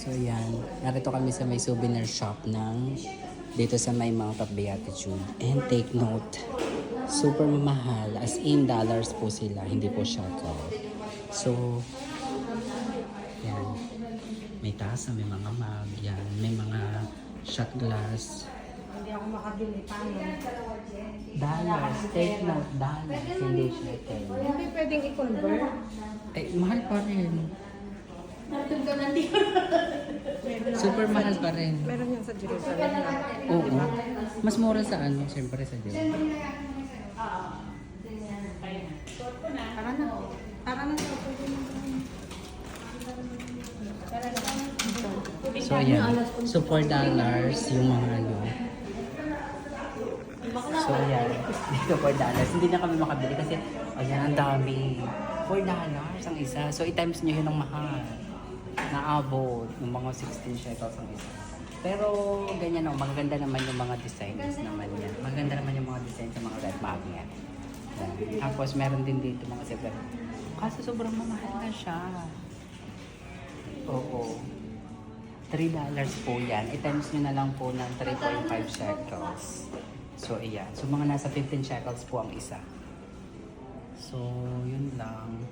So yan, narito kami sa may souvenir shop ng dito sa may Mount of Beatitude. And take note, super mamahal. As in dollars po sila, hindi po shekel. So, yan. May tasa, may mga mug, yan. May mga shot glass. Hindi ako makabili. Paano? Dollars, take note, dollars, hindi shekel. Hindi pwedeng i-convert. Eh, mahal pa rin. Natin ka nandito. Super mahal pa rin. Meron yan sa Jerusalem na. Oo. Mas mura sa ano, siyempre sa Diyos. Tara na. Tara na. So, ayan. So, 4 dollars yung mga ano. So, ayan. Dito 4 dollars. Hindi na kami makabili kasi, ayan, ang dami. 4 dollars ang isa. So, i-times nyo yun ng mahal. Naabot ng mga 16 shekels ang isa. Pero, ganyan o, magaganda naman yung mga designs naman yan. Maganda naman yung mga designs sa mga red magnet. Yan. Tapos, meron din dito mga zebra. Kaso, sobrang mamahal na siya. Oo. 3 dollars po yan. I-times nyo na lang po ng 3.5 shekels. So, ayan. So, mga nasa 15 shekels po ang isa. So, yun lang.